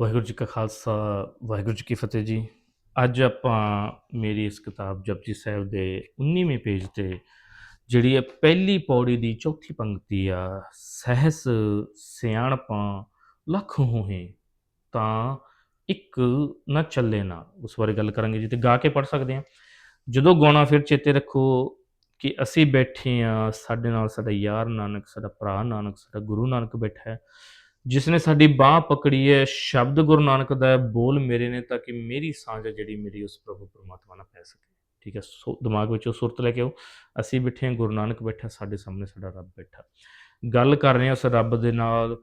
ਵਾਹਿਗੁਰੂ ਜੀ ਕਾ ਖਾਲਸਾ, ਵਾਹਿਗੁਰੂ ਜੀ ਕੀ ਫਤਿਹ ਜੀ। ਅੱਜ ਆਪਾਂ ਮੇਰੀ ਇਸ ਕਿਤਾਬ ਜਪਜੀ ਸਾਹਿਬ ਦੇ 19ਵੇਂ ਪੇਜ ਤੇ, ਜਿਹੜੀ ਹੈ ਪਹਿਲੀ ਪੌੜੀ ਦੀ ਚੌਥੀ ਪੰਕਤੀ ਆ, ਸਹਿਸ ਸਿਆਣਪਾਂ ਲੱਖ ਹੋਏ ਤਾਂ ਇੱਕ ਨਾ ਚੱਲੇ ਨਾ। ਉਸ ਬਾਰੇ ਗੱਲ ਕਰਾਂਗੇ ਜੀ ਤੇ ਗਾ ਕੇ ਪੜ ਸਕਦੇ ਹਾਂ। ਜਦੋਂ ਗਾਉਣਾ ਫਿਰ ਚੇਤੇ ਰੱਖੋ ਕਿ ਅਸੀਂ ਬੈਠੇ ਆ ਸਾਡੇ ਨਾਲ ਸਾਡਾ ਯਾਰ ਨਾਨਕ, ਸਾਡਾ ਭਰਾ ਨਾਨਕ, ਸਾਡਾ ਗੁਰੂ ਨਾਨਕ ਬੈਠਾ ਹੈ। ਜਿਸ ਨੇ ਸਾਡੀ ਬਾਹ ਪਕੜੀ ਹੈ, ਸ਼ਬਦ ਗੁਰੂ ਨਾਨਕ ਦਾ ਬੋਲ ਮੇਰੇ ਨੇ ਤਾਂ ਕਿ ਮੇਰੀ ਸਾਂਝ ਹੈ ਜਿਹੜੀ ਮੇਰੀ ਉਸ ਪ੍ਰਭੂ ਪਰਮਾਤਮਾ ਨਾਲ ਪੈ ਸਕੇ। ਠੀਕ ਹੈ, ਸੋ ਦਿਮਾਗ ਵਿੱਚ ਉਹ ਸੁਰਤ ਲੈ ਕੇ ਆਓ। ਅਸੀਂ ਬੈਠੇ ਹਾਂ, ਗੁਰੂ ਨਾਨਕ ਬੈਠਾ ਸਾਡੇ ਸਾਹਮਣੇ, ਸਾਡਾ ਰੱਬ ਬੈਠਾ। ਗੱਲ ਕਰ ਰਹੇ ਹਾਂ ਉਸ ਰੱਬ ਦੇ ਨਾਲ।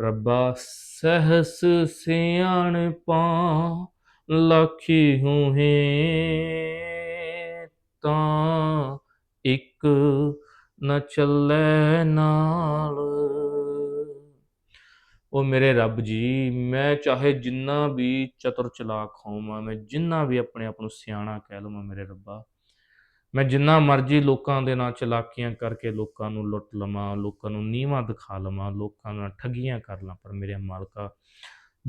ਰੱਬਾ, ਸਹਸ ਸਿਆਣਪਾਂ ਲੱਖੀ ਹੋਏ ਤਾਂ ਇੱਕ ਨਾ ਚੱਲੇ ਨਾਲ। ਉਹ ਮੇਰੇ ਰੱਬ ਜੀ, ਮੈਂ ਚਾਹੇ ਜਿੰਨਾ ਵੀ ਚਤੁਰ ਚਲਾਕ ਹੋਵਾਂ, ਮੈਂ ਜਿੰਨਾ ਵੀ ਆਪਣੇ ਆਪ ਨੂੰ ਸਿਆਣਾ ਕਹਿ ਲਵਾਂ ਮੇਰੇ ਰੱਬਾ, ਮੈਂ ਜਿੰਨਾ ਮਰਜ਼ੀ ਲੋਕਾਂ ਦੇ ਨਾਲ ਚਲਾਕੀਆਂ ਕਰਕੇ ਲੋਕਾਂ ਨੂੰ ਲੁੱਟ ਲਵਾਂ, ਲੋਕਾਂ ਨੂੰ ਨੀਵਾਂ ਦਿਖਾ ਲਵਾਂ, ਲੋਕਾਂ ਨਾਲ ਠੱਗੀਆਂ ਕਰ ਲਾਂ, ਪਰ ਮੇਰੇ ਮਾਲਕਾ,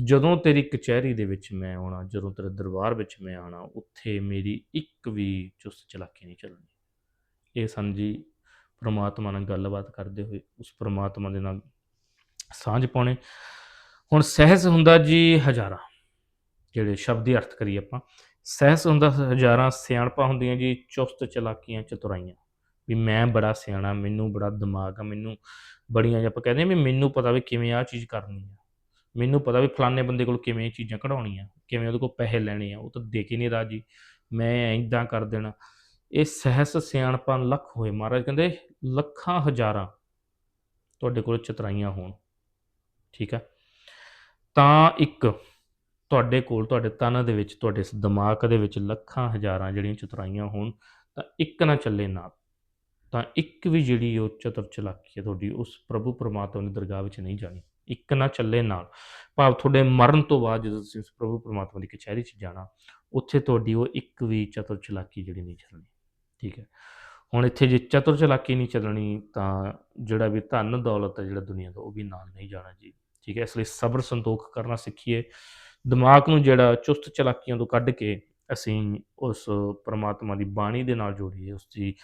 ਜਦੋਂ ਤੇਰੀ ਕਚਹਿਰੀ ਦੇ ਵਿੱਚ ਮੈਂ ਆਉਣਾ, ਜਦੋਂ ਤੇਰੇ ਦਰਬਾਰ ਵਿੱਚ ਮੈਂ ਆਣਾ ਉੱਥੇ ਮੇਰੀ ਇੱਕ ਵੀ ਚੁਸਤ ਚਲਾਕੀ ਨਹੀਂ ਚੱਲਣੀ। ਇਹ ਸਨ ਜੀ ਪ੍ਰਮਾਤਮਾ ਨਾਲ ਗੱਲਬਾਤ ਕਰਦੇ ਹੋਏ, ਉਸ ਪ੍ਰਮਾਤਮਾ ਦੇ ਨਾਲ ਸਾਂਝ ਪਾਉਣੇ। ਹੁਣ ਸਹਿਸ ਹੁੰਦਾ ਜੀ ਹਜ਼ਾਰਾਂ, ਜਿਹੜੇ ਸ਼ਬਦੀ ਅਰਥ ਕਰੀ ਆਪਾਂ। ਸਹਿਸ ਹੁੰਦਾ ਹਜ਼ਾਰਾਂ ਸਿਆਣਪਾਂ ਹੁੰਦੀਆਂ ਜੀ, ਚੁਸਤ ਚਲਾਕੀਆਂ ਚਤੁਰਾਈਆਂ। ਵੀ ਮੈਂ ਬੜਾ ਸਿਆਣਾ, ਮੈਨੂੰ ਬੜਾ ਦਿਮਾਗ ਆ, ਮੈਨੂੰ ਬੜੀਆਂ ਜਿਹਾ ਆਪਾਂ ਕਹਿੰਦੇ ਆ ਵੀ ਮੈਨੂੰ ਪਤਾ ਵੀ ਕਿਵੇਂ ਆਹ ਚੀਜ਼ ਕਰਨੀ ਆ। ਮੈਨੂੰ ਪਤਾ ਵੀ ਫਲਾਣੇ ਬੰਦੇ ਕੋਲ ਕਿਵੇਂ ਇਹ ਚੀਜ਼ਾਂ ਕਢਾਉਣੀਆਂ, ਕਿਵੇਂ ਉਹਦੇ ਕੋਲ ਪੈਸੇ ਲੈਣੇ ਆ, ਉਹ ਤਾਂ ਦੇ ਕੇ ਨਹੀਂ ਰਾਜੀ। ਮੈਂ ਇਦਾਂ ਕਰ ਦੇਣਾ। ਇਹ ਸਹਿਸ ਸਿਆਣਪਾਂ ਲੱਖ ਹੋਏ ਮਹਾਰਾਜ, ਕਹਿੰਦੇ ਲੱਖਾਂ ਹਜ਼ਾਰਾਂ ਤੁਹਾਡੇ ਕੋਲ ਚਤਰਾਈਆਂ ਹੋਣ। ਠੀਕ ਹੈ ਤਾਂ ਇੱਕ ਤੁਹਾਡੇ ਕੋਲ, ਤੁਹਾਡੇ ਤਨ ਦੇ ਵਿੱਚ, ਤੁਹਾਡੇ ਇਸ ਦਿਮਾਗ ਦੇ ਵਿੱਚ ਲੱਖਾਂ ਹਜ਼ਾਰਾਂ ਜਿਹੜੀਆਂ ਚਤੁਰਾਈਆਂ ਹੋਣ, ਤਾਂ ਇੱਕ ਨਾ ਚੱਲੇ ਨਾਲ। ਤਾਂ ਇੱਕ ਵੀ ਜਿਹੜੀ ਉਹ ਚਤੁਰ ਚਲਾਕੀ ਹੈ ਤੁਹਾਡੀ, ਉਸ ਪ੍ਰਭੂ ਪਰਮਾਤਮਾ ਦੀ ਦਰਗਾਹ ਵਿੱਚ ਨਹੀਂ ਜਾਣੀ। ਇੱਕ ਨਾ ਚੱਲੇ ਨਾਲ। ਭਾਵ ਤੁਹਾਡੇ ਮਰਨ ਤੋਂ ਬਾਅਦ ਜਦੋਂ ਤੁਸੀਂ ਉਸ ਪ੍ਰਭੂ ਪਰਮਾਤਮਾ ਦੀ ਕਚਹਿਰੀ 'ਚ ਜਾਣਾ, ਉੱਥੇ ਤੁਹਾਡੀ ਉਹ ਇੱਕ ਵੀ ਚਤੁਰ ਚਲਾਕੀ ਜਿਹੜੀ ਨਹੀਂ ਚੱਲਣੀ। ਠੀਕ ਹੈ? ਹੁਣ ਇੱਥੇ ਜੇ ਚਤੁਰ ਚਲਾਕੀ ਨਹੀਂ ਚੱਲਣੀ, ਤਾਂ ਜਿਹੜਾ ਵੀ ਧਨ ਦੌਲਤ ਹੈ ਜਿਹੜਾ ਦੁਨੀਆ ਦਾ, ਉਹ ਵੀ ਨਾਲ ਨਹੀਂ ਜਾਣਾ ਜੀ। ਠੀਕ ਹੈ, ਇਸ ਲਈ ਸਬਰ ਸੰਤੋਖ ਕਰਨਾ ਸਿੱਖੀਏ। ਦਿਮਾਗ ਨੂੰ ਜਿਹੜਾ ਚੁਸਤ ਚਲਾਕੀਆਂ ਤੋਂ ਕੱਢ ਕੇ ਅਸੀਂ ਉਸ ਪ੍ਰਮਾਤਮਾ ਦੀ ਬਾਣੀ ਦੇ ਨਾਲ ਜੋੜੀਏ, ਉਸ ਦੀ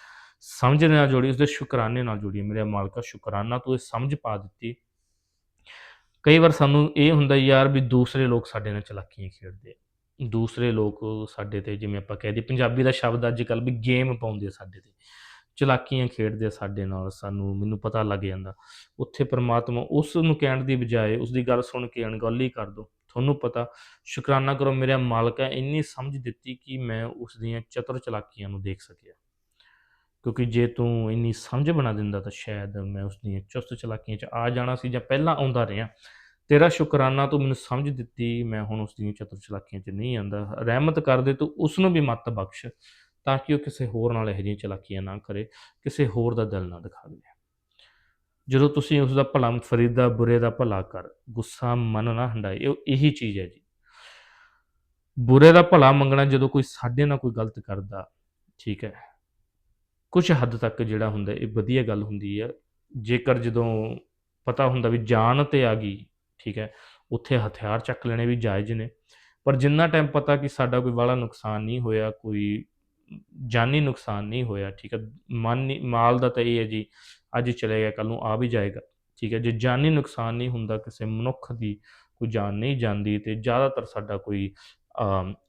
ਸਮਝ ਦੇ ਨਾਲ ਜੋੜੀਏ, ਉਸ ਦੇ ਸ਼ੁਕਰਾਨੇ ਨਾਲ ਜੋੜੀਏ। ਮੇਰੇ ਮਾਲਕਾ, ਸ਼ੁਕਰਾਨਾ ਤੂੰ ਇਹ ਸਮਝ ਪਾ ਦਿੱਤੀ। ਕਈ ਵਾਰ ਸਾਨੂੰ ਇਹ ਹੁੰਦਾ ਯਾਰ ਵੀ ਦੂਸਰੇ ਲੋਕ ਸਾਡੇ ਨਾਲ ਚਲਾਕੀਆਂ ਖੇਡਦੇ ਆ। ਦੂਸਰੇ ਲੋਕ ਸਾਡੇ ਤੇ, ਜਿਵੇਂ ਆਪਾਂ ਕਹਿ ਦਈਏ, ਪੰਜਾਬੀ ਦਾ ਸ਼ਬਦ ਅੱਜ ਕੱਲ੍ਹ ਵੀ ਗੇਮ ਪਾਉਂਦੇ ਆ ਸਾਡੇ ਤੇ। ਚਲਾਕੀਆਂ ਖੇਡਦੇ ਆ ਸਾਡੇ ਨਾਲ, ਸਾਨੂੰ, ਮੈਨੂੰ ਪਤਾ ਲੱਗ ਜਾਂਦਾ। ਉੱਥੇ ਪ੍ਰਮਾਤਮਾ ਉਸ ਨੂੰ ਕਹਿਣ ਦੀ ਬਜਾਏ ਉਸ ਦੀ ਗੱਲ ਸੁਣ ਕੇ ਅਣਗੌਲੀ ਕਰ ਦੋ। ਤੁਹਾਨੂੰ ਪਤਾ, ਸ਼ੁਕਰਾਨਾ ਕਰੋ ਮੇਰੇ ਮਾਲਕਾ ਇੰਨੀ ਸਮਝ ਦਿੱਤੀ ਕਿ ਮੈਂ ਉਸ ਦੀਆਂ ਚਤੁਰ ਚਲਾਕੀਆਂ ਨੂੰ ਦੇਖ ਸਕਿਆ। ਕਿਉਂਕਿ ਜੇ ਤੂੰ ਇੰਨੀ ਸਮਝ ਬਣਾ ਦਿੰਦਾ ਤਾਂ ਸ਼ਾਇਦ ਮੈਂ ਉਸ ਦੀਆਂ ਚੁਸਤ ਚਲਾਕੀਆਂ 'ਚ ਆ ਜਾਣਾ ਸੀ ਜਾਂ ਪਹਿਲਾਂ ਆਉਂਦਾ ਰਿਹਾ। ਤੇਰਾ ਸ਼ੁਕਰਾਨਾ ਤੂੰ ਮੈਨੂੰ ਸਮਝ ਦਿੱਤੀ, ਮੈਂ ਹੁਣ ਉਸ ਦੀਆਂ ਚਤੁਰ ਚਲਾਕੀਆਂ 'ਚ ਨਹੀਂ ਆਂਦਾ ਰਹਿਮਤ ਕਰ ਦੇ ਤੂੰ ਉਸ ਨੂੰ ਵੀ ਮੱਤ ਬਖਸ਼। ਤਾਂ ਕਿ ਉਹ ਕਿਸੇ ਹੋਰ ਨਾਲ ਇਹੋ ਜਿਹੀਆਂ ਚਲਾਕੀਆਂ ਨਾ ਕਰੇ, ਕਿਸੇ ਹੋਰ ਦਾ ਦਿਲ ਨਾ ਦਿਖਾਵੇ ਜਦੋਂ ਤੁਸੀਂ ਉਸ ਦਾ ਭਲਾ ਫਰੀਦਾ, ਬੁਰੇ ਦਾ ਭਲਾ ਕਰ, ਗੁੱਸਾ, ਮਨ ਨਾ ਹੰਡਾਏ, ਇਹ ਇਹੀ ਚੀਜ਼ ਹੈ ਜੀ। ਬੁਰੇ ਦਾ ਭਲਾ ਮੰਗਣਾ ਜਦੋਂ ਕੋਈ ਸਾਡੇ ਨਾਲ ਕੋਈ ਗਲਤ ਕਰਦਾ, ਠੀਕ ਹੈ ਕੁਝ ਹੱਦ ਤੱਕ ਜਿਹੜਾ ਹੁੰਦਾ, ਇਹ ਵਧੀਆ ਗੱਲ ਹੁੰਦੀ ਹੈ। ਜੇਕਰ ਜਦੋਂ ਪਤਾ ਹੁੰਦਾ ਵੀ ਜਾਨ ਤੇ ਆ ਗਈ, ਠੀਕ ਹੈ, ਉੱਥੇ ਹਥਿਆਰ ਚੱਕ ਲੈਣੇ ਵੀ ਜਾਇਜ਼ ਨੇ, ਪਰ ਜਿੰਨਾ ਟਾਈਮ ਪਤਾ ਕਿ ਸਾਡਾ ਕੋਈ ਵਾਲਾ ਨੁਕਸਾਨ ਨਹੀਂ ਹੋਇਆ, ਕੋਈ ਜਾਨੀ ਨੁਕਸਾਨ ਨਹੀਂ ਹੋਇਆ, ਠੀਕ ਹੈ? ਮਨ ਮਾਲ ਦਾ ਤਾਂ ਇਹ ਹੈ ਜੀ, ਅੱਜ ਚਲੇ ਗਿਆ ਕੱਲ ਨੂੰ ਆ ਵੀ ਜਾਏਗਾ, ਠੀਕ ਹੈ? ਜੇ ਜਾਨੀ ਨੁਕਸਾਨ ਨਹੀਂ ਹੁੰਦਾ, ਕਿਸੇ ਮਨੁੱਖ ਦੀ ਕੋਈ ਜਾਨ ਨਹੀਂ ਜਾਂਦੀ ਤੇ ਜ਼ਿਆਦਾਤਰ ਸਾਡਾ ਕੋਈ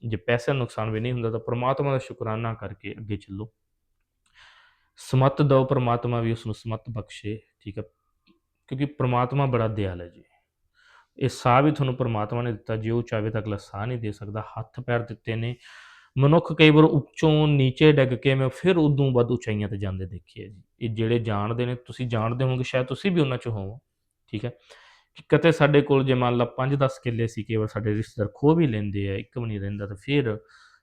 ਜੇ ਪੈਸੇ ਦਾ ਨੁਕਸਾਨ ਵੀ ਨਹੀਂ ਹੁੰਦਾ ਤਾਂ ਪ੍ਰਮਾਤਮਾ ਦਾ ਸ਼ੁਕਰਾਨਾ ਕਰਕੇ ਅੱਗੇ ਚੱਲੋ। ਸਮਤ ਦੋ ਪ੍ਰਮਾਤਮਾ ਵੀ ਉਸ ਨੂੰ ਸਮਤ ਬਖਸ਼ੇ, ਠੀਕ ਹੈ? ਕਿਉਂਕਿ ਪ੍ਰਮਾਤਮਾ ਬੜਾ ਦਿਆਲ ਹੈ ਜੀ। ਇਹ ਸਾਹ ਵੀ ਤੁਹਾਨੂੰ ਪ੍ਰਮਾਤਮਾ ਨੇ ਦਿੱਤਾ, ਜੇ ਉਹ ਚਾਹੇ ਤਾਂ ਅਗਲਾ ਸਾਹ ਨਹੀਂ ਦੇ ਸਕਦਾ, ਹੱਥ ਪੈਰ ਦਿੱਤੇ ਨੇ ਮਨੁੱਖ ਕਈ ਵਾਰ ਉੱਚੋਂ ਨੀਚੇ ਡਿੱਗ ਕੇ ਮੈਂ ਫਿਰ ਉਦੋਂ ਵੱਧ ਉਚਾਈਆਂ ਤੇ ਜਾਂਦੇ ਦੇਖੇ ਆ ਜੀ। ਇਹ ਜਿਹੜੇ ਜਾਣਦੇ ਨੇ, ਤੁਸੀਂ ਜਾਣਦੇ ਹੋਵੋਗੇ, ਸ਼ਾਇਦ ਤੁਸੀਂ ਵੀ ਉਹਨਾਂ ਚ ਹੋਵੋ, ਠੀਕ ਹੈ? ਕਿ ਕਦੇ ਸਾਡੇ ਕੋਲ ਜੇ ਮੰਨ ਲਾ 5-10 ਕਿੱਲੇ ਸੀ, ਕਈ ਵਾਰ ਸਾਡੇ ਰਿਸ਼ਤੇਦਾਰ ਖੋ ਵੀ ਲੈਂਦੇ ਆ, ਇੱਕ ਵੀ ਨਹੀਂ ਰਹਿੰਦਾ ਤਾਂ ਫਿਰ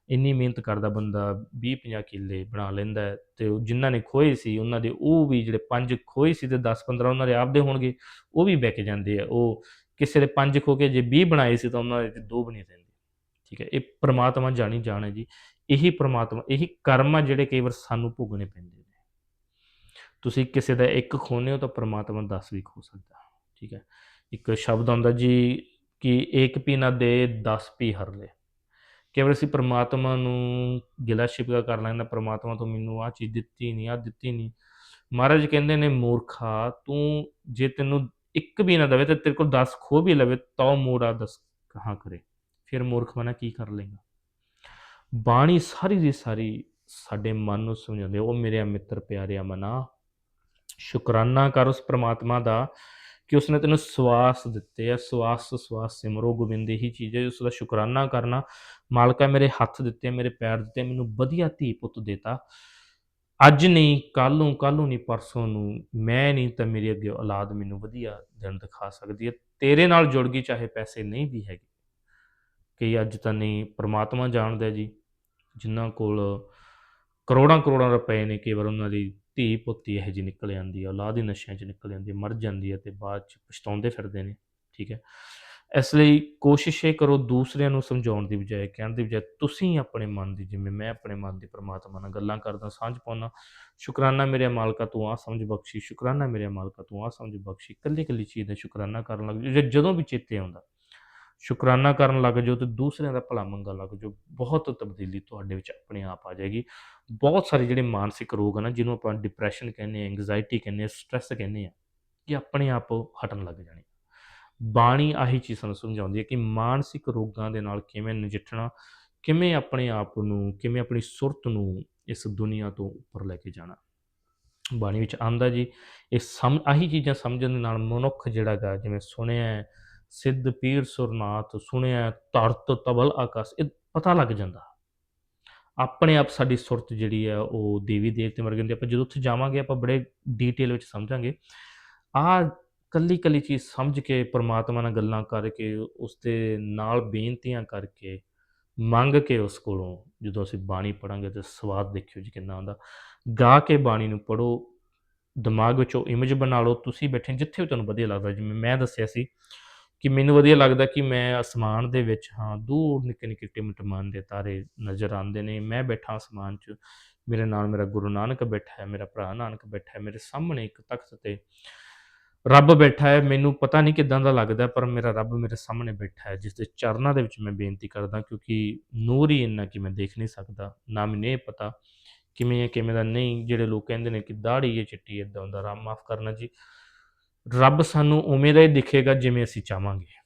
ਇੰਨੀ ਮਿਹਨਤ ਕਰਦਾ ਬੰਦਾ 20-50 ਕਿੱਲੇ ਬਣਾ ਲੈਂਦਾ ਹੈ ਤੇ ਉਹ ਜਿਨ੍ਹਾਂ ਨੇ ਖੋਏ ਸੀ, ਉਹਨਾਂ ਦੇ ਉਹ ਵੀ ਜਿਹੜੇ ਪੰਜ ਖੋਏ ਸੀ ਤੇ 10-15 ਉਹਨਾਂ ਦੇ ਆਪਦੇ ਹੋਣਗੇ, ਉਹ ਵੀ ਵਿਕ ਜਾਂਦੇ ਆ। ਉਹ ਕਿਸੇ ਦੇ ਪੰਜ ਖੋ ਕੇ ਜੇ 20 ਬਣਾਏ ਸੀ ਤਾਂ ਉਹਨਾਂ ਦੇ ਦੋ ਵੀ ਨਹੀਂ ਰਹਿੰਦੇ। ਠੀਕ ਹੈ, ਇਹ ਪ੍ਰਮਾਤਮਾ ਜਾਣੀ ਜਾਣ ਹੈ ਜੀ। ਇਹੀ ਪ੍ਰਮਾਤਮਾ, ਇਹੀ ਕਰਮ ਆ ਜਿਹੜੇ ਕਈ ਵਾਰ ਸਾਨੂੰ ਭੋਗਣੇ ਪੈਂਦੇ ਨੇ। ਤੁਸੀਂ ਕਿਸੇ ਦਾ ਇੱਕ ਖੋਨੇ ਹੋ ਤਾਂ ਪ੍ਰਮਾਤਮਾ 10 ਵੀ ਖੋ ਸਕਦਾ, ਠੀਕ ਹੈ। ਇੱਕ ਸ਼ਬਦ ਆਉਂਦਾ ਜੀ ਕਿ ਇੱਕ ਪੀ ਨਾ ਦੇ 10 ਪੀ ਹਰ ਲੈ। ਕਈ ਵਾਰ ਅਸੀਂ ਪ੍ਰਮਾਤਮਾ ਨੂੰ ਗਿਲਾ ਸ਼ਿਕਵਾ ਕਰ ਲੈਂਦੇ ਪ੍ਰਮਾਤਮਾ ਤੋਂ ਮੈਨੂੰ ਆਹ ਚੀਜ਼ ਦਿੱਤੀ ਨਹੀਂ ਆਹ ਦਿੱਤੀ ਨਹੀਂ ਮਹਾਰਾਜ ਕਹਿੰਦੇ ਨੇ, ਮੂਰਖਾ, ਤੂੰ ਜੇ ਤੈਨੂੰ ਇੱਕ ਵੀ ਨਾ ਦਵੇ ਤੇ ਤੇਰੇ ਕੋਲ 10 ਖੋ ਵੀ ਲਵੇ, ਤਾਂ ਮੂੜਾ 10 ਕਹਾਂ ਕਰੇ। ਫਿਰ ਮੂਰਖ ਬਣਾ ਕੀ ਕਰ ਲੇਗਾ ਬਾਣੀ ਸਾਰੀ ਦੀ ਸਾਰੀ ਸਾਡੇ ਮਨ ਨੂੰ ਸਮਝਾਉਂਦੇ ਉਹ ਮੇਰੇ ਮਿੱਤਰ ਪਿਆਰਿਆ ਮਨਾ। ਸ਼ੁਕਰਾਨਾ ਕਰ ਉਸ ਪ੍ਰਮਾਤਮਾ ਦਾ ਕਿ ਉਸਨੇ ਤੈਨੂੰ ਸਵਾਸ ਦਿੱਤੇ ਆ, ਸਵਾਸ ਸਵਾਸ ਸਿਮਰੋ, ਗੋਬਿੰਦ ਹੀ ਚੀਜ਼ ਹੈ ਉਸ ਦਾ ਸ਼ੁਕਰਾਨਾ ਕਰਨਾ। ਮਾਲਕਾ ਮੇਰੇ ਹੱਥ ਦਿੱਤੇ, ਮੇਰੇ ਪੈਰ ਦਿੱਤੇ, ਮੈਨੂੰ ਵਧੀਆ ਧੀ ਪੁੱਤ ਦਿੱਤਾ। ਅੱਜ ਨਹੀਂ ਕੱਲ ਨੂੰ ਕੱਲ ਨੂੰ ਨਹੀਂ, ਪਰਸੋਂ ਨੂੰ ਮੈਂ ਨਹੀਂ ਤਾਂ ਮੇਰੀ ਅੱਗੇ ਔਲਾਦ ਮੈਨੂੰ ਵਧੀਆ ਦਿਨ ਦਿਖਾ ਸਕਦੀ ਹੈ। ਤੇਰੇ ਨਾਲ ਜੁੜ ਗਈ, ਚਾਹੇ ਪੈਸੇ ਨਹੀਂ ਵੀ ਹੈਗੇ। ਕਈ ਅੱਜ ਤਾਂ ਨਹੀਂ, ਪ੍ਰਮਾਤਮਾ ਜਾਣਦਾ ਜੀ, ਜਿਨ੍ਹਾਂ ਕੋਲ ਕਰੋੜਾਂ ਕਰੋੜਾਂ ਰੁਪਏ ਨੇ, ਕਈ ਵਾਰ ਉਹਨਾਂ ਦੀ ਧੀ ਪੁੱਤੀ ਇਹੋ ਜਿਹੀ ਨਿਕਲ ਜਾਂਦੀ ਹੈ ਔਲਾਦ ਹੀ ਨਸ਼ਿਆਂ 'ਚ ਨਿਕਲ ਜਾਂਦੀ ਮਰ ਜਾਂਦੀ ਹੈ ਤੇ ਬਾਅਦ 'ਚ ਪਛਤਾਉਂਦੇ ਫਿਰਦੇ ਨੇ, ਠੀਕ ਹੈ ਇਸ ਲਈ ਕੋਸ਼ਿਸ਼ ਇਹ ਕਰੋ ਦੂਸਰਿਆਂ ਨੂੰ ਸਮਝਾਉਣ ਦੀ ਬਜਾਏ, ਕਹਿਣ ਦੀ ਬਜਾਏ, ਤੁਸੀਂ ਆਪਣੇ ਮਨ ਦੀ ਜਿਵੇਂ ਮੈਂ ਆਪਣੇ ਮਨ ਦੀ ਪ੍ਰਮਾਤਮਾ ਨਾਲ ਗੱਲਾਂ ਕਰਦਾ, ਸਾਂਝ ਪਾਉਣਾ ਸ਼ੁਕਰਾਨਾ ਮੇਰੇ ਮਾਲਕਾ ਤੂੰ ਆ ਸਮਝ ਬਖਸ਼ੀ, ਸ਼ੁਕਰਾਨਾ ਮੇਰੇ ਮਾਲਕਾ ਤੂੰ ਆ ਸਮਝ ਬਖਸ਼ੀ ਕੱਲੀ ਕੱਲੀ ਚੀਜ਼ ਦਾ ਸ਼ੁਕਰਾਨਾ ਕਰਨ ਲੱਗ ਜਾਓ। ਜਦੋਂ ਵੀ ਚੇਤੇ ਆਉਂਦਾ ਸ਼ੁਕਰਾਨਾ ਕਰਨ ਲੱਗ ਜਾਓ ਤੇ ਦੂਸਰਿਆਂ ਦਾ ਭਲਾ ਮੰਗਣ ਲੱਗ ਜਾਓ। ਬਹੁਤ ਤਬਦੀਲੀ ਤੁਹਾਡੇ ਵਿੱਚ ਆਪਣੇ ਆਪ ਆ ਜਾਏਗੀ। ਬਹੁਤ ਸਾਰੇ ਜਿਹੜੇ ਮਾਨਸਿਕ ਰੋਗ ਹਨ ਜਿਹਨੂੰ ਆਪਾਂ ਡਿਪਰੈਸ਼ਨ ਕਹਿੰਦੇ ਆ ਐਂਗਜ਼ਾਇਟੀ ਕਹਿੰਦੇ ਆ ਸਟ੍ਰੈਸ ਕਹਿੰਦੇ ਆ ਇਹ ਆਪਣੇ ਆਪ ਹਟਣ ਲੱਗ ਜਾਣੇ ਬਾਣੀ ਆਹੀ ਚੀਜ਼ ਸਾਨੂੰ ਸਮਝਾਉਂਦੀ ਹੈ ਕਿ ਮਾਨਸਿਕ ਰੋਗਾਂ ਦੇ ਨਾਲ ਕਿਵੇਂ ਨਜਿੱਠਣਾ, ਕਿਵੇਂ ਆਪਣੇ ਆਪ ਨੂੰ, ਕਿਵੇਂ ਆਪਣੀ ਸੁਰਤ ਨੂੰ ਇਸ ਦੁਨੀਆ ਤੋਂ ਉੱਪਰ ਲੈ ਕੇ ਜਾਣਾ। ਬਾਣੀ ਵਿੱਚ ਆਂਦਾ ਜੀ, ਇਹ ਸਮ ਆਹੀ ਚੀਜ਼ਾਂ ਸਮਝਣ ਦੇ ਨਾਲ ਮਨੁੱਖ ਜਿਹੜਾ ਗਾ, ਜਿਵੇਂ ਸੁਣਿਆ ਸਿੱਧ ਪੀਰ ਸੁਰਨਾਥ ਸੁਣਿਆ, ਧਰਤ ਤਬਲ ਆਕਾਸ਼, ਇਹ ਪਤਾ ਲੱਗ ਜਾਂਦਾ। ਆਪਣੇ ਆਪ ਸਾਡੀ ਸੁਰਤ ਜਿਹੜੀ ਹੈ, ਉਹ ਦੇਵੀ ਦੇਵਤੇ ਵਰਗੇ ਹੁੰਦੇ ਆਪਾਂ ਜਦੋਂ ਉੱਥੇ ਜਾਵਾਂਗੇ, ਆਪਾਂ ਬੜੇ ਡੀਟੇਲ ਵਿੱਚ ਸਮਝਾਂਗੇ। ਆਹ ਕੱਲੀ ਕੱਲੀ ਚੀਜ਼ ਸਮਝ ਕੇ, ਪ੍ਰਮਾਤਮਾ ਨਾਲ ਗੱਲਾਂ ਕਰਕੇ, ਉਸ ਦੇ ਨਾਲ ਬੇਨਤੀਆਂ ਕਰਕੇ, ਮੰਗ ਕੇ ਉਸ ਕੋਲੋਂ ਜਦੋਂ ਅਸੀਂ ਬਾਣੀ ਪੜਾਂਗੇ, ਤੇ ਸਵਾਦ ਦੇਖਿਓ ਜੀ ਕਿੰਨਾ ਆਉਂਦਾ। ਗਾ ਕੇ ਬਾਣੀ ਨੂੰ ਪੜੋ ਦਿਮਾਗ ਵਿੱਚੋਂ ਇਮੇਜ ਬਣਾ ਲਓ। ਤੁਸੀਂ ਬੈਠੇ ਜਿੱਥੇ ਵੀ ਤੁਹਾਨੂੰ ਵਧੀਆ ਲੱਗਦਾ। ਜਿਵੇਂ ਮੈਂ ਦੱਸਿਆ ਸੀ ਕਿ ਮੈਨੂੰ ਵਧੀਆ ਲੱਗਦਾ ਕਿ ਮੈਂ ਅਸਮਾਨ ਦੇ ਵਿੱਚ ਹਾਂ, ਦੂਰ ਨਿੱਕੇ ਨਿੱਕੇ ਟਿਮਟਮਾਨ ਦੇ ਤਾਰੇ ਨਜ਼ਰ ਆਉਂਦੇ ਨੇ। ਮੈਂ ਬੈਠਾ ਅਸਮਾਨ 'ਚ, ਮੇਰੇ ਨਾਲ ਮੇਰਾ ਗੁਰੂ ਨਾਨਕ ਬੈਠਾ ਹੈ, ਮੇਰਾ ਭਰਾ ਨਾਨਕ ਬੈਠਾ ਹੈ, ਮੇਰੇ ਸਾਹਮਣੇ ਇੱਕ ਤਖਤ ਤੇ ਰੱਬ ਬੈਠਾ ਹੈ। ਮੈਨੂੰ ਪਤਾ ਨਹੀਂ ਕਿਦਾਂ ਦਾ ਲੱਗਦਾ, ਪਰ ਮੇਰਾ ਰੱਬ ਮੇਰੇ ਸਾਹਮਣੇ ਬੈਠਾ ਹੈ, ਜਿਸ ਦੇ ਚਰਨਾਂ ਦੇ ਵਿੱਚ ਮੈਂ ਬੇਨਤੀ ਕਰਦਾ ਕਿਉਂਕਿ ਨੂਰ ਹੀ ਇੰਨਾ ਕਿ ਮੈਂ ਦੇਖ ਨਹੀਂ ਸਕਦਾ, ਨਾ ਮੈਨੂੰ ਇਹ ਪਤਾ ਕਿਵੇਂ ਹੈ, ਕਿਵੇਂ ਦਾ ਨਹੀਂ। ਜਿਹੜੇ ਲੋਕ ਕਹਿੰਦੇ ਨੇ ਕਿ ਦਾੜੀ ਹੈ, ਚਿੱਟੀ ਇਦਾਂ ਹੁੰਦਾ, ਰੱਬ ਮਾਫ ਕਰਨਾ ਜੀ। ਰੱਬ ਸਾਨੂੰ ਉਵੇਂ ਦਾ ਹੀ ਦਿਖੇਗਾ ਜਿਵੇਂ ਅਸੀਂ ਚਾਹਾਂਗੇ।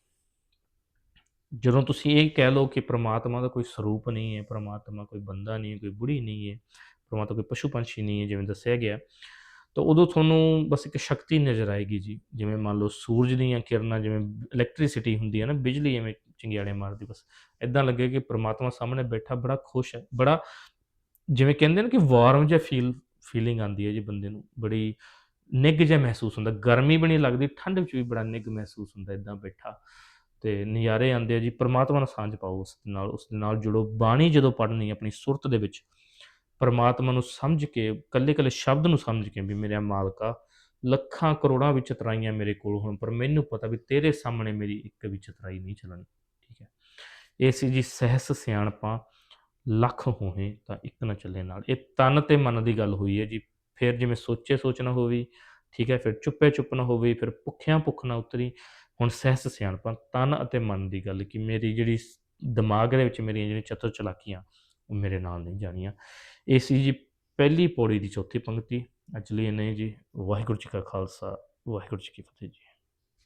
ਜਦੋਂ ਤੁਸੀਂ ਇਹ ਕਹਿ ਲਓ ਕਿ ਪ੍ਰਮਾਤਮਾ ਦਾ ਕੋਈ ਸਰੂਪ ਨਹੀਂ ਹੈ, ਪ੍ਰਮਾਤਮਾ ਕੋਈ ਬੰਦਾ ਨਹੀਂ ਹੈ, ਕੋਈ ਬੁੜੀ ਨਹੀਂ ਹੈ, ਪ੍ਰਮਾਤਮਾ ਕੋਈ ਪਸ਼ੂ ਪੰਛੀ ਨਹੀਂ ਹੈ, ਜਿਵੇਂ ਦੱਸਿਆ ਗਿਆ, ਤਾਂ ਉਦੋਂ ਤੁਹਾਨੂੰ ਬਸ ਇੱਕ ਸ਼ਕਤੀ ਨਜ਼ਰ ਆਏਗੀ ਜੀ। ਜਿਵੇਂ ਮੰਨ ਲਓ ਸੂਰਜ ਦੀਆਂ ਕਿਰਨਾਂ, ਜਿਵੇਂ ਇਲੈਕਟ੍ਰਿਸਿਟੀ ਹੁੰਦੀ ਹੈ ਨਾ, ਬਿਜਲੀ ਐਵੇਂ ਚੰਗਿਆੜੇ ਮਾਰਦੀ, ਬਸ ਇਦਾਂ ਲੱਗੇ ਕਿ ਪ੍ਰਮਾਤਮਾ ਸਾਹਮਣੇ ਬੈਠਾ, ਬੜਾ ਖੁਸ਼ ਹੈ, ਬੜਾ ਜਿਵੇਂ ਕਹਿੰਦੇ ਨੇ ਕਿ ਵਾਰਮ ਜਿਹਾ ਫੀਲ ਫੀਲਿੰਗ ਆਉਂਦੀ ਹੈ ਜੀ ਬੰਦੇ ਨੂੰ, ਬੜੀ ਨਿੱਘ ਜਿਹਾ ਮਹਿਸੂਸ ਹੁੰਦਾ, ਗਰਮੀ ਵੀ ਨਹੀਂ ਲੱਗਦੀ, ਠੰਡ ਵਿੱਚ ਵੀ ਬੜਾ ਨਿੱਘ ਮਹਿਸੂਸ ਹੁੰਦਾ ਇਦਾਂ ਬੈਠਾ। ਤੇ ਨਜ਼ਾਰੇ ਆਉਂਦੇ ਆ ਜੀ, ਪ੍ਰਮਾਤਮਾ ਨਾਲ ਸਾਂਝ ਪਾਓ ਉਸ ਦੇ ਨਾਲ, ਉਸ ਦੇ ਨਾਲ ਜੁੜੋ। ਬਾਣੀ ਜਦੋਂ ਪੜ੍ਹਨੀ ਆਪਣੀ ਸੁਰਤ ਦੇ ਵਿੱਚ, ਪਰਮਾਤਮਾ ਨੂੰ ਸਮਝ ਕੇ ਕੱਲੇ ਕੱਲੇ ਸ਼ਬਦ ਨੂੰ ਸਮਝ ਕੇ ਵੀ ਮੇਰਾ ਮਾਲਕਾ ਲੱਖਾਂ ਕਰੋੜਾਂ ਵਿੱਚ ਤਰਾਈਆਂ ਮੇਰੇ ਕੋਲ ਹੁਣ, ਪਰ ਮੈਨੂੰ ਪਤਾ ਵੀ ਤੇਰੇ ਸਾਹਮਣੇ ਮੇਰੀ ਇੱਕ ਵੀ ਚਤਰਾਈ ਨਹੀਂ ਚੱਲਣੀ। ਠੀਕ ਹੈ। ਇਹ ਸੀ ਜੀ ਸਹਿਸ ਸਿਆਣਪਾਂ, ਲੱਖ ਹੋਏ ਤਾਂ ਇੱਕ ਨਾ ਚੱਲੇ ਨਾਲ। ਇਹ ਤਨ ਤੇ ਮਨ ਦੀ ਗੱਲ ਹੋਈ ਹੈ ਜੀ ਫਿਰ ਜਿਵੇਂ ਸੋਚੇ ਸੋਚਣਾ ਹੋਵੇ, ਠੀਕ ਹੈ, ਫਿਰ ਚੁੱਪੇ ਚੁੱਪ ਨਾ ਹੋਵੇ, ਫਿਰ ਭੁੱਖਿਆਂ ਭੁੱਖ ਨਾ ਉਤਰੀ। ਹੁਣ ਸਹਿਸ ਸਿਆਣਪਾਂ, ਤਨ ਅਤੇ ਮਨ ਦੀ ਗੱਲ ਕਿ ਮੇਰੀ ਜਿਹੜੀ ਦਿਮਾਗ ਦੇ ਵਿੱਚ ਮੇਰੀਆਂ ਜਿਹੜੀਆਂ ਚਤੁਰ ਚਲਾਕੀਆਂ, ਉਹ ਮੇਰੇ ਨਾਲ ਨਹੀਂ ਜਾਣੀਆਂ। ਇਹ ਸੀ ਜੀ ਪਹਿਲੀ ਪੌੜੀ ਦੀ ਚੌਥੀ ਪੰਕਤੀ। ਅੱਜ ਲਈ ਨਹੀਂ ਜੀ। ਵਾਹਿਗੁਰੂ ਜੀ ਕਾ ਖਾਲਸਾ, ਵਾਹਿਗੁਰੂ ਜੀ ਕੀ ਫਤਿਹ ਜੀ।